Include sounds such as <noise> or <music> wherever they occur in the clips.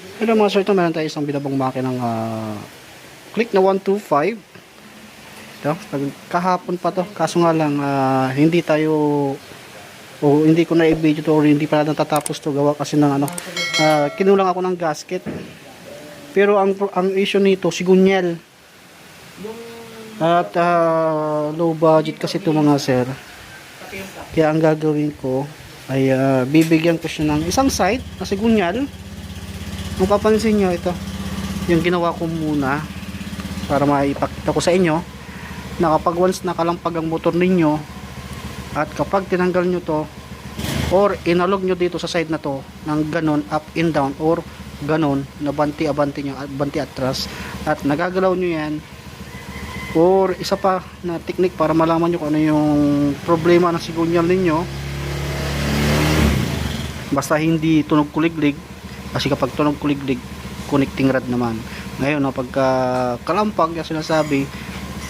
Hello mga sir, ito meron tayo isang binabang makinang ah, click na 125. Ito, kahapon pa to. Kaso nga lang, ah, hindi tayo o hindi ko na i-video to or hindi pa natatapos to gawa kasi ng ano ah, kinulang ako ng gasket. Pero ang ang issue nito sigunyal at ah, low budget kasi to mga sir. Kaya ang gagawin ko ay ah, bibigyan ko siya ng isang site na sigunyal mapapansin nyo ito yung ginawa ko muna para maipakita ko sa inyo na kapag once nakalampag ang motor ninyo at kapag tinanggal nyo to or inalog nyo dito sa side na to ng ganon up and down or ganon na banti abanti nyo at banti atras at nagagalaw nyo yan or isa pa na technique para malaman nyo kung ano yung problema ng sigunyal ninyo basta hindi tunog kuliglig kasi kapag tunog kuliglig connecting rod naman. Ngayon no, pagka kalampag yung sinasabi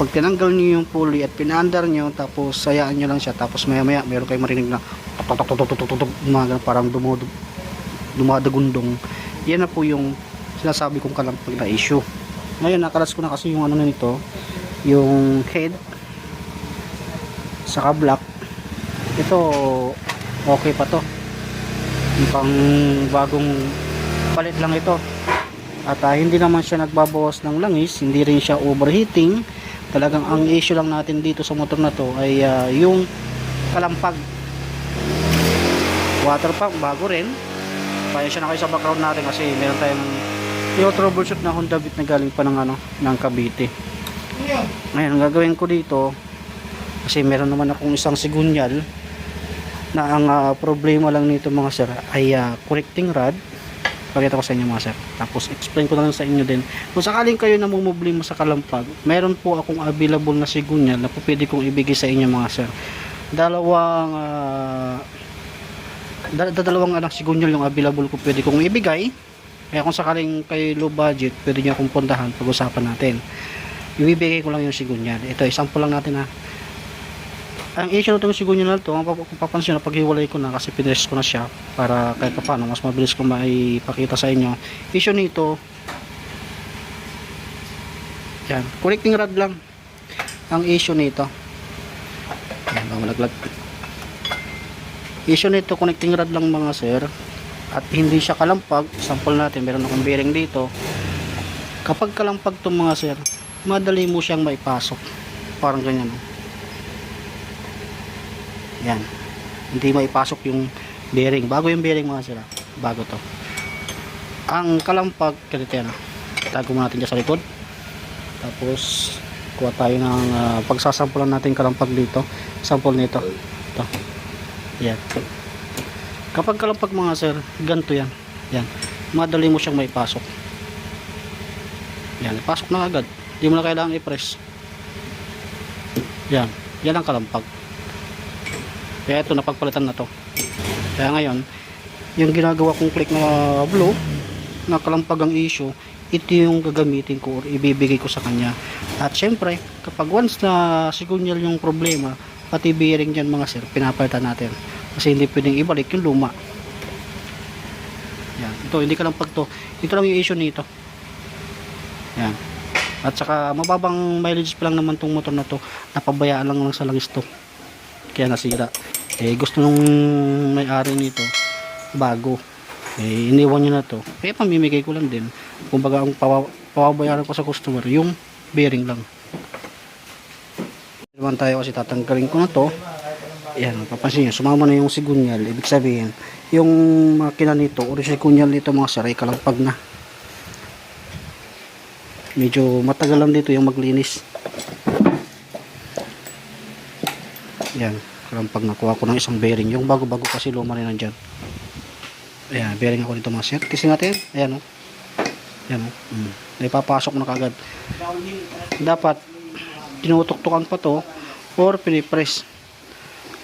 pag tinanggal nyo yung pulley at pinaandar nyo tapos sayaan nyo lang siya tapos maya maya meron kayong marinig na tok tok tok parang dumudug dumadagundong yan na po yung sinasabi kong kalampag na issue ngayon nakalas ko na kasi yung ano nito yung head saka block ito okay pa to pang bagong palit lang ito. At ah, hindi naman siya nagbabawas ng langis hindi rin siya overheating. Talagang ang issue lang natin dito sa motor na to ay ah, yung kalampag water pump bago rin. Pasensya na kayo sa background natin kasi meron tayong yung troubleshoot na Honda Beat na galing pa ng ano ng Cavite. Ngayon ang gagawin ko dito kasi meron naman akong isang sigunyal na ang ah, problema lang nito mga sir ay ah, connecting rod pakita ko sa inyo mga sir. Tapos explain ko na lang sa inyo din. Kung sakaling kayo na mo sa kalampag meron po akong available na sigunyal na po pwede kong ibigay sa inyo mga sir. Dalawang ah, dal- dalawang anak sigunyal yung available ko pwede kong ibigay. Kaya kung sakaling kayo low budget pwede nyo akong puntahan pag-usapan natin. Ibibigay ko lang yung sigunyal ito example lang natin ha ang issue nitong sigunyal na to, ang papansin na paghiwalay ko na kasi pinress ko na siya para kahit pa paano mas mabilis ko maipakita sa inyo. Issue nito yan, connecting rod lang ang issue nito. Yan, malaglag. Issue nito connecting rod lang mga sir at hindi siya kalampag. Sample natin, meron akong bearing dito. Kapag kalampag to mga sir, madali mo siyang maipasok. Parang ganyan. oh. Yan. Hindi maipasok yung bearing. Bago yung bearing mga sila. Bago to. Ang kalampag, yan. ah. Tago mo natin dyan sa likod. Tapos, kuha tayo ng uh, pagsasampulan natin kalampag dito. Sample nito. Ito. Yan. Kapag kalampag mga sir, ganito yan. Yan. Madali mo siyang maipasok. Yan. Ipasok na agad. Hindi mo na kailangan i-press. Yan. Yan ang kalampag. Kaya ito napagpalitan na to. Kaya ngayon, yung ginagawa kong click na blue, na kalampag ang issue, ito yung gagamitin ko or ibibigay ko sa kanya. At syempre, kapag once na sigunyal yung problema, pati bearing dyan mga sir, pinapalitan natin. Kasi hindi pwedeng ibalik yung luma. Yan. Ito, hindi kalampag to. Ito lang yung issue nito. Yan. At saka mababang mileage pa lang naman tong motor na to. Napabayaan lang lang sa langis to. Kaya nasira. Eh gusto nung may-ari nito bago. Eh iniwan niya na to. Kaya pamimigay ko lang din. Kumbaga ang pawa- papabayaran ko sa customer yung bearing lang. Naman tayo kasi tatanggalin ko na to. Ayan, papansin nyo, sumama na yung sigunyal. Ibig sabihin, yung makina nito, o yung sigunyal nito mga sir, ay kalampag na. Medyo matagal lang dito yung maglinis. Yan, kalampag nakuha ko ng isang bearing. Yung bago-bago kasi luma rin nandyan. Ayan, bearing ako dito mga sir. Kasi natin, ayan o. Oh. Ayan o. Oh. Mm. Naipapasok na kagad. Dapat, tinutuktukan pa to or pinipress.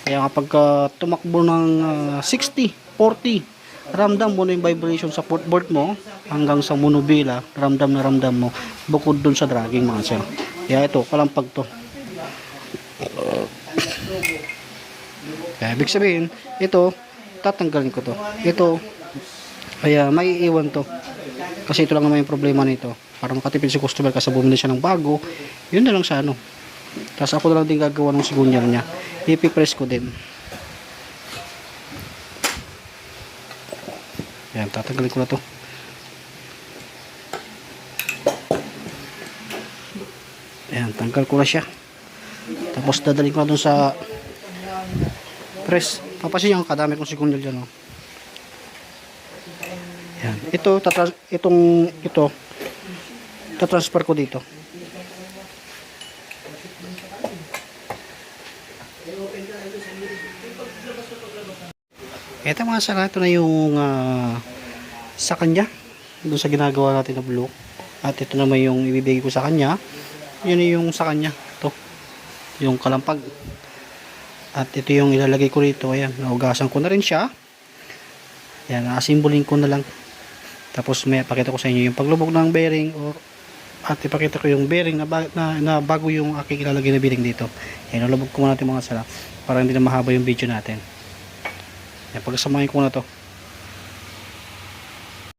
Kaya kapag uh, tumakbo ng ah, 60, 40, ramdam mo na yung vibration sa footboard mo hanggang sa monobila, ramdam na ramdam mo bukod dun sa dragging mga sir. Kaya ito, kalampag to. Kaya ibig sabihin, ito, tatanggalin ko to. Ito, kaya may iwan to. Kasi ito lang naman yung problema nito. Para makatipid si customer kasi bumili siya ng bago. Yun na lang sa ano. Tapos ako na lang din gagawa ng sigunyal niya. Ipipress ko din. Yan, tatanggalin ko na to. Ayan, tanggal ko na siya. Tapos dadalhin ko na dun sa press. Papasin yung kadami kong sigunyal dyan. Oh. Yan. Ito, tatras itong, ito, tatransfer ko dito. Ito mga sara, ito na yung ah, sa kanya. Doon sa ginagawa natin na blue. At ito naman yung ibibigay ko sa kanya. Yun yung sa kanya. Ito. Yung kalampag. At ito yung ilalagay ko rito. Ayan, naugasan ko na rin siya. Yan, asimbolin ko na lang. Tapos may pakita ko sa inyo yung paglubog ng bearing or at ipakita ko yung bearing na, ba- na, na bago yung aking ilalagay na bearing dito. Yan, nalubog ko muna natin mga sala para hindi na mahaba yung video natin. Yan, pagsamahin ko na to.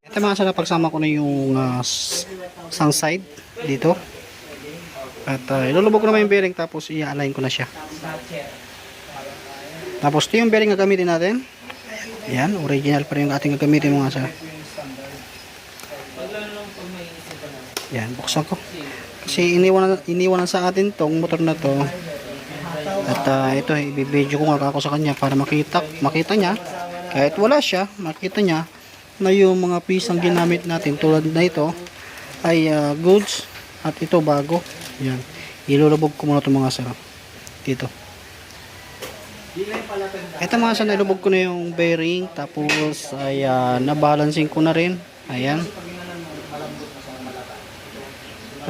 Ito mga sala, pagsama ko na yung uh, sang side dito. At uh, ilulubog ko naman yung bearing tapos i-align ko na siya. Tapos ito yung bearing na gamitin natin. Yan, original pa rin yung ating gagamitin mga sala. Yan, buksan ko. Kasi iniwan, iniwan sa atin tong motor na to. At ah, ito, ibibidyo ko nga ako sa kanya para makita, makita niya. Kahit wala siya, makita niya na yung mga pisang ginamit natin tulad na ito ay ah, goods at ito bago. Yan. Ilulubog ko muna itong mga sarap. Dito. Ito mga sa nilubog ko na yung bearing tapos ay ah, nabalancing ko na rin. Ayan.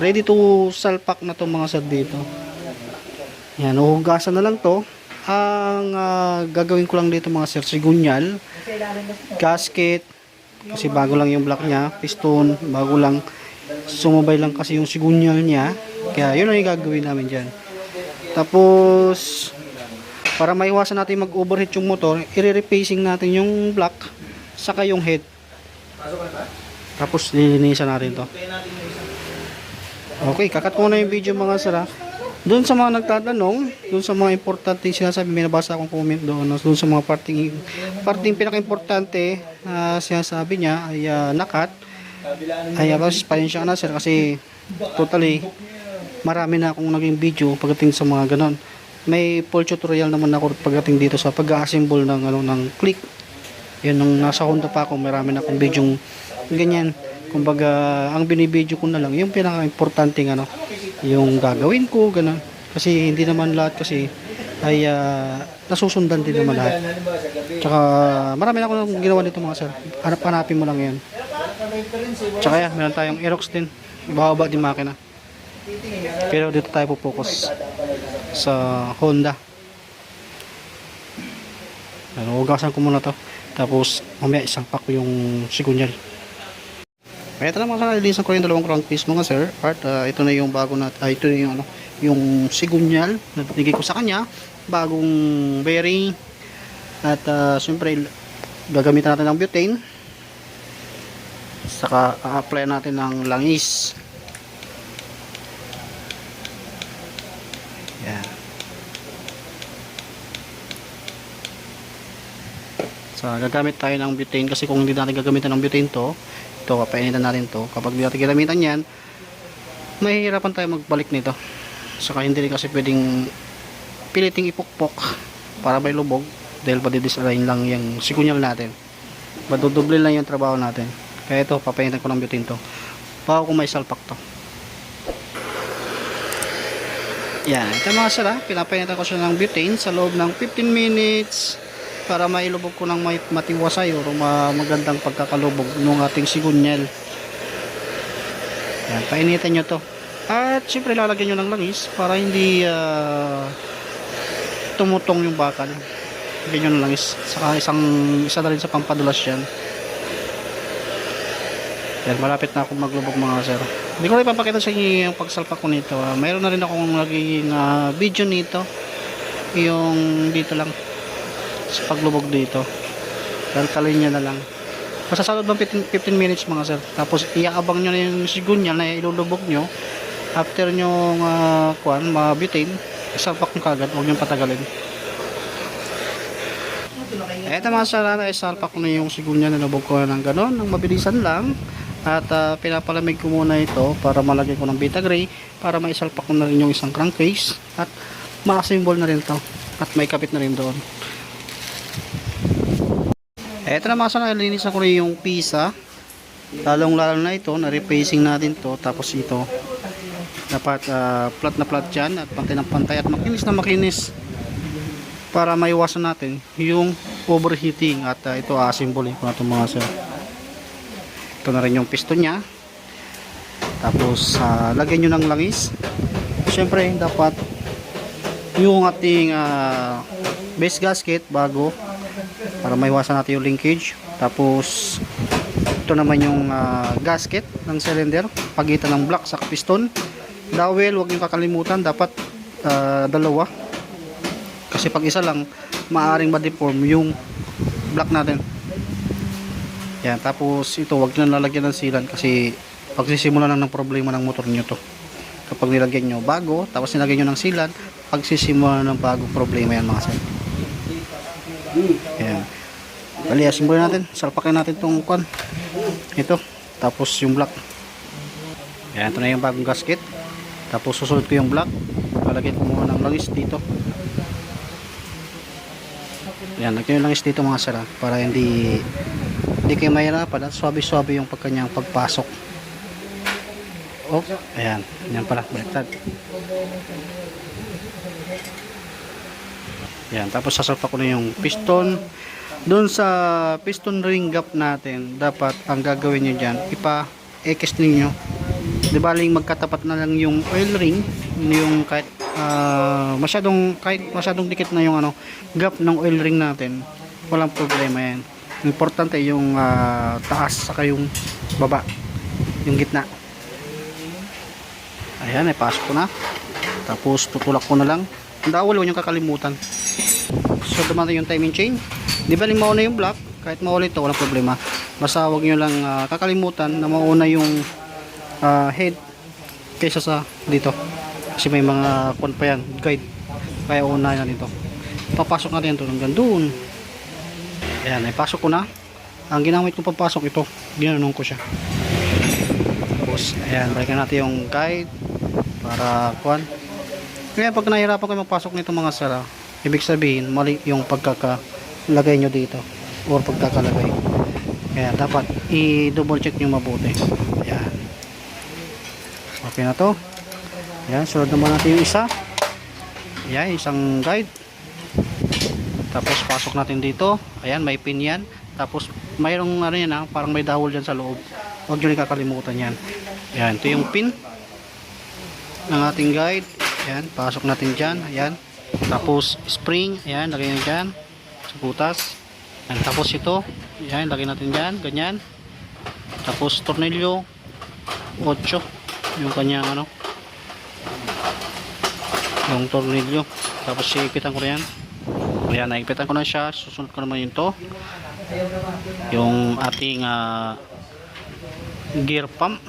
Ready to salpak na to mga sir dito. Yan, uhugasan na lang to. Ang ah, gagawin ko lang dito mga sir, sigunyal, gasket, kasi bago lang yung block niya, piston, bago lang, sumabay lang kasi yung sigunyal niya. Kaya yun ang gagawin namin dyan. Tapos, para maiwasan natin mag-overheat yung motor, i-repacing natin yung block, saka yung head. Tapos, lilinisan natin to. Okay, kakat ko na yung video mga sara. Doon sa mga nagtatanong, doon sa mga importante sinasabi, may nabasa akong comment doon, doon sa mga parting, parting pinaka-importante na sinasabi niya ay uh, nakat. Ay, uh, pasensya ka na sir kasi totally marami na akong naging video pagdating sa mga ganon. May full tutorial naman ako pagdating dito sa pag-assemble ng ano ng click. Yun nung nasa Honda pa ako, marami na akong video ganyan. Kumbaga, ang binibideo ko na lang, yung pinaka-importante ano, yung gagawin ko, ganun. Kasi hindi naman lahat kasi ay ah, nasusundan din naman lahat. Tsaka marami na ako nang ginawa nito mga sir. Hanap hanapin mo lang yan. Tsaka yan, meron tayong Aerox din. Ibababa din makina. Pero dito tayo po-focus sa Honda. Ano, ugasan ko muna to. Tapos mamaya isang pack yung sigunyal. Kaya ito na mga kanalilisan ko yung dalawang crankcase mga sir. At ah, ito na yung bago na, ah, ito na yung ano, yung sigunyal na binigay ko sa kanya. Bagong bearing. At uh, siyempre gagamitan natin ng butane. Saka a-apply natin ng langis. So, gagamit tayo ng butane kasi kung hindi natin gagamitan ng butane to, ito, papainitan natin to. Kapag hindi natin ginamitan yan, mahihirapan tayo magbalik nito. Saka hindi rin kasi pwedeng piliting ipukpok para may lubog dahil padidisalign lang yung sikunyal natin. Maduduble lang yung trabaho natin. Kaya ito, papainitan ko ng butane to. Bago kung may salpak to. Yan, ito mga sala, pinapainitan ko siya ng butane sa loob ng 15 minutes para mailubog ko ng matiwasay o ma magandang pagkakalubog ng ating sigunyal. Yan, painitan nyo to. At syempre lalagyan nyo ng langis para hindi ah, tumutong yung bakal. Lagyan nyo ng langis. Saka isang, isa na rin sa pampadulas yan. Yan, malapit na akong maglubog mga sir. Hindi ko rin papakita sa inyo yung pagsalpak ko nito. ah. mayroon na rin akong naging ah, video nito. Yung dito lang sa paglubog dito. Kalkalin nyo na lang. Basta sa loob ng 15, 15 minutes mga sir. Tapos iaabang nyo na yung sigunya na ilulubog nyo. After nyo uh, kuan, mabitin, isalpak nyo kagad, huwag nyo patagalin. Eto mga sir, ano, isalpak ko na yung sigunya na nabog ko ng ganon, ng mabilisan lang. At ah, pinapalamig ko muna ito para malagay ko ng beta gray para maisalpak ko na rin yung isang crankcase at ma-assemble na rin to at may kapit na rin doon. Eto na mga sana, linisan ko rin yung pisa. Lalong lalo na ito, na-replacing natin to. Tapos ito, dapat ah, flat na flat dyan at pantay ng pantay at makinis na makinis para maiwasan natin yung overheating at ah, ito assemble ko na ito mga sir. Ito na rin yung piston nya. Tapos ah, lagyan nyo ng langis. Siyempre dapat yung ating ah, base gasket bago para maiwasan natin yung linkage. Tapos ito naman yung ah, gasket ng cylinder pagitan ng block sa piston. Dowel huwag nyo kakalimutan dapat ah, dalawa. Kasi pag isa lang maaring ma-deform yung block natin. Yan tapos ito huwag nyo lalagyan ng sealant kasi pagsisimula na ng problema ng motor nyo to. Kapag nilagyan nyo bago tapos nilagyan nyo ng sealant pagsisimula ng bagong problema yan mga sir Bali, asimbolin natin. Salpakin natin itong kwan. Ito. Tapos yung block. Ayan, ito na yung bagong gasket. Tapos susunod ko yung block. Palagay ko muna ng langis dito. Ayan, lagyan yung langis dito mga sara. Para hindi hindi kayo mahirapan at swabe-swabe yung pagkanyang pagpasok. Oh, ayan. Ayan pala. Baliktad. Yan, tapos sasalpa ko na yung piston. Doon sa piston ring gap natin, dapat ang gagawin nyo dyan, ipa-ekis ninyo. Di baling magkatapat na lang yung oil ring, yung kahit ah, masyadong kahit masyadong dikit na yung ano, gap ng oil ring natin. Walang problema yan. Importante yung ah, taas saka yung baba, yung gitna. Ayan, ipasok ko na. Tapos tutulak ko na lang. Ang dawal, huwag kakalimutan. So dumating yung timing chain. Di ba rin mauna yung block? Kahit mauna ito, walang problema. Basta huwag nyo lang ah, kakalimutan na mauna yung ah, head kaysa sa dito. Kasi may mga kwan pa yan, guide. Kaya una na dito. Papasok natin ito hanggang doon. Ayan, ipasok ko na. Ang ginamit kong papasok ito, ginanong ko siya. Tapos, ayan, balikan natin yung guide para kwan. Kaya pag nahirapan kayo magpasok nito mga sara, ibig sabihin mali yung pagkakalagay nyo dito or pagkakalagay. Kaya dapat i-double check nyo mabuti. Ayan. Okay na to. Ayan, sunod naman natin yung isa. Ayan, isang guide. Tapos pasok natin dito. Ayan, may pin yan. Tapos mayroong ano yan ha, parang may dahol dyan sa loob. Huwag nyo kakalimutan yan. Ayan, ito yung pin ng ating guide. Ayan, pasok natin dyan. Ayan. Tapos spring, ayan, lagay nyo dyan. Sa butas. Ayan, tapos ito, ayan, lagay natin dyan. Ganyan. Tapos tornilyo, 8. Yung kanyang ano. Yung tornilyo. Tapos iipitan ko na yan. Ayan, naipitan ko na siya. Susunod ko naman yung to. Yung ating ah, gear pump.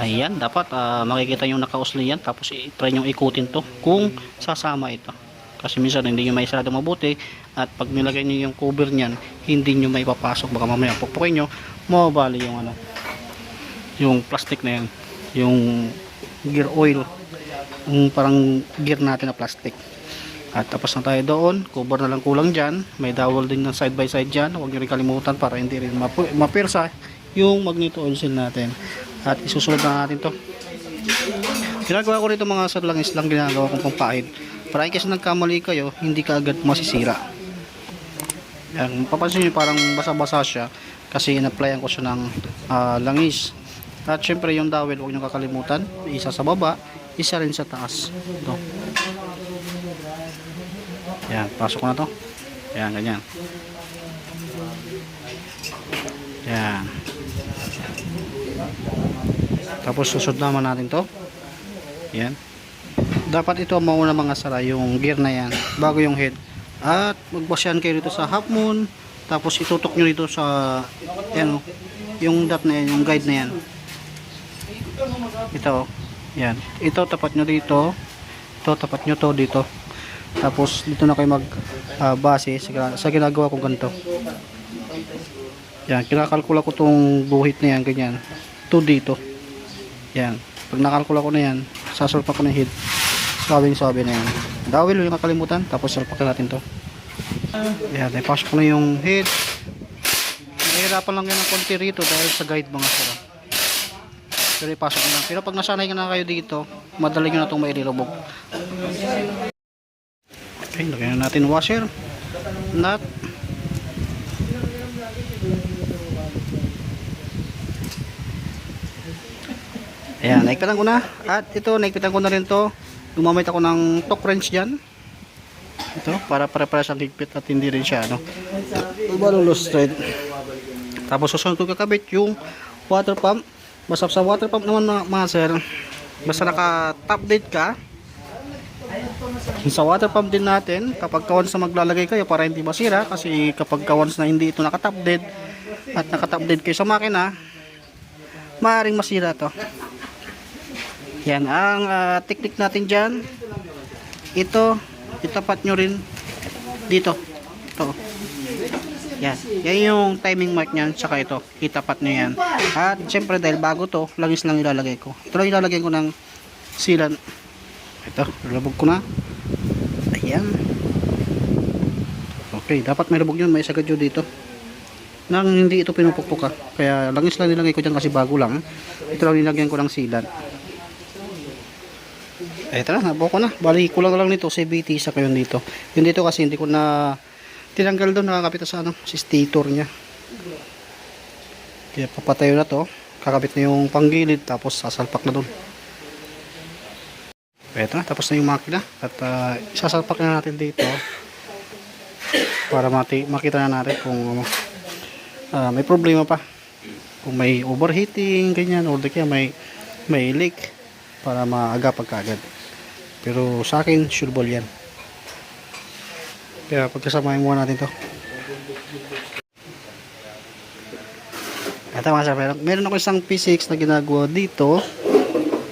Ayan, dapat ah, makikita yung nakausli yan tapos i-try nyo ikutin to kung sasama ito. Kasi minsan hindi nyo may sarado mabuti at pag nilagay nyo yung cover niyan, hindi nyo may papasok. Baka mamaya pukpukin nyo, mawabali yung ano, yung plastic na yan, yung gear oil, yung parang gear natin na plastic. At tapos na tayo doon, cover na lang kulang dyan, may dowel din ng side by side dyan, huwag nyo rin kalimutan para hindi rin mapu- mapirsa yung magneto oil seal natin. At isusunod na natin to. Ginagawa ko rito mga sarlangis lang ginagawa kong pampahid para in case nagkamali kayo hindi ka agad masisira. Yan, papansin nyo parang basa-basa siya kasi in-applyan ko siya ng ah, langis. At syempre yung dowel huwag nyo kakalimutan isa sa baba isa rin sa taas. Ito. Yan, pasok na to. Yan, ganyan. Yan tapos susod naman natin to. Yan. Dapat ito mauna mga sara yung gear na yan bago yung head. At magbasyan kayo dito sa half moon Tapos itutok nyo dito sa yan, yung dot na yan, yung guide na yan. Ito, yan. Ito tapat nyo dito. Ito tapat nyo to dito. Tapos dito na kayo mag ah, base sa, ginagawa ko ganito. Yan, kinakalkula ko tong buhit na yan, ganyan. To dito. Yan. Pag nakalkula ko na yan, sasalpa ko na head. Sabing sabi na yan. Dawil, yung kakalimutan. Tapos salpakin natin to. Yan, ipasok ko na yung head. Nahihirapan lang yan ng konti rito dahil sa guide mga sir. Pero ipasok na. Pero pag nasanay na kayo dito, madali nyo na itong maililubog. Okay, lagyan na natin washer. Nut. Ayan, naikpitan ko na. At ito, naikpitan ko na rin to. Gumamit ako ng torque wrench dyan. Ito, para para para sa higpit at hindi rin siya, ano. Malulos thread. Tapos susunod ko kakabit yung water pump. Basta sa water pump naman mga, mga sir, basta naka top dead ka, sa water pump din natin, kapag once na maglalagay kayo para hindi masira, kasi kapag once na hindi ito naka-top dead at naka-top dead kayo sa makina, maaaring masira to. Yan, ang ah, technique natin dyan, ito, itapat nyo rin dito. Ito. Yan. Yan yung timing mark niyan, tsaka ito, itapat nyo yan. At syempre dahil bago to, langis lang ilalagay ko. Ito lang ilalagay ko ng sealant. Ito, labog ko na. Ayan. Okay, dapat may labog yun, may sagad yun dito. Nang hindi ito pinupukpuka. Kaya langis lang nilagay ko dyan kasi bago lang. Ito lang nilagyan ko ng sealant. Eh, tara, nabuo ko na. Bali, kulang lang nito, CVT sa kayo dito. Yung dito kasi hindi ko na tinanggal doon, nakakapit sa ano, si stator niya. Kaya papatayo na to. Kakabit na yung panggilid, tapos sasalpak na doon. Eto na, tapos na yung makina. At uh, isasalpak na natin dito <coughs> para mati makita na natin kung uh, may problema pa. Kung may overheating, ganyan, or kaya may, may leak para maagapag kaagad. Pero sa akin, sureball yan. Kaya pagkasamahin muna natin to. Ito mga sir, meron, meron ako isang P6 na ginagawa dito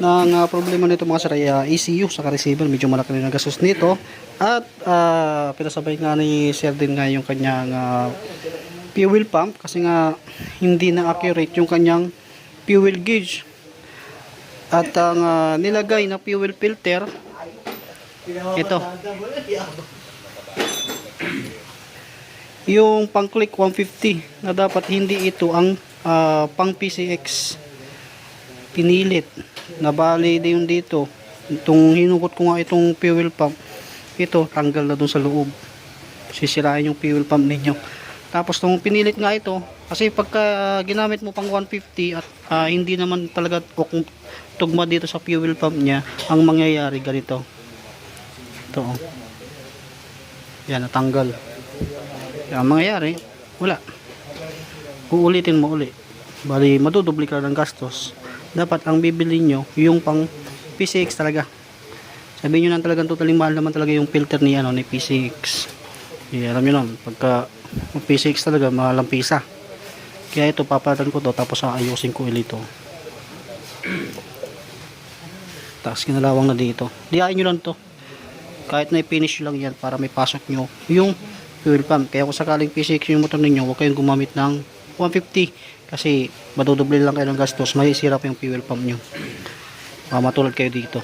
ng uh, problema nito mga sir ay uh, ECU sa receiver medyo malaki rin ang gastos nito at uh, pinasabay nga ni sir din nga yung kanyang uh, fuel pump kasi nga hindi na accurate yung kanyang fuel gauge at ang uh, nilagay na fuel filter ito. Yung pang click 150 na dapat hindi ito ang uh, pang PCX pinilit. Nabali din dito. Itong hinugot ko nga itong fuel pump. Ito tanggal na dun sa loob. Sisirain yung fuel pump ninyo. Tapos nung pinilit nga ito kasi pagka uh, ginamit mo pang 150 at uh, hindi naman talaga tugma dito sa fuel pump niya ang mangyayari ganito ito oh. yan natanggal. Yan ang mangyayari wala. Uulitin mo uli. Bali madudubli ka ng gastos. Dapat ang bibili nyo yung pang PCX talaga. Sabihin nyo na talagang totaling mahal naman talaga yung filter ni, ano, ni PCX yeah, alam nyo naman pagka PCX talaga mahal ang pisa. Kaya ito papatan ko to tapos aayusin ko ulit ito tapos kinalawang na dito. Diyain nyo lang to kahit na i-finish lang yan para may pasok nyo yung fuel pump. Kaya kung sakaling PCX yung motor ninyo huwag kayong gumamit ng 150 kasi madudoble lang kayo ng gastos mahisira pa yung fuel pump nyo. Uh, matulad kayo dito.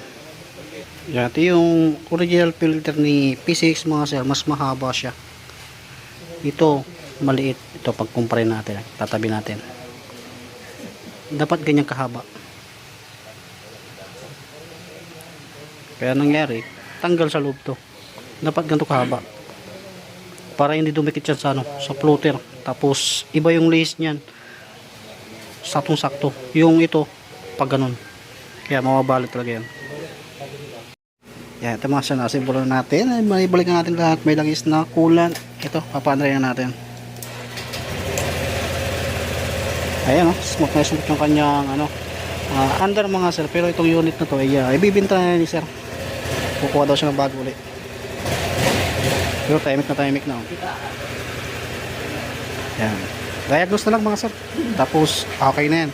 Yan, ito yung original filter ni P6 mga sir. Mas mahaba siya. Ito maliit. Ito pag kumpare natin. Tatabi natin. Dapat ganyan kahaba. Kaya nangyari tanggal sa loob to. Dapat ganito kahaba. Para hindi dumikit yan sa ano sa floater. Tapos iba yung lace niyan. Saktong sakto yung ito pag ganun. Kaya mababalot talaga yan. Yan ito mga sinasimbolo natin. Ay natin lahat. May langis na kulan. Ito papanray na natin. Ayan o smooth na smooth yung kanyang ano uh, under mga sir. Pero itong unit na to ay uh, ibibinta na ni sir kukuha daw siya ng bago ulit pero timing na timing na oh. Yan. Diagnose na lang mga sir. Tapos, okay na yan.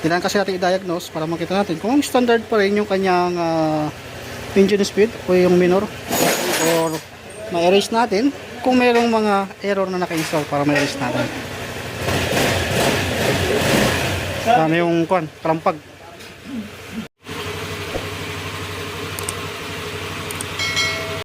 Kailangan kasi natin i-diagnose para makita natin kung standard pa rin yung kanyang ah, engine speed o yung minor or ma-erase natin kung merong mga error na naka-install para ma-erase natin. Ano yung kwan, kalampag.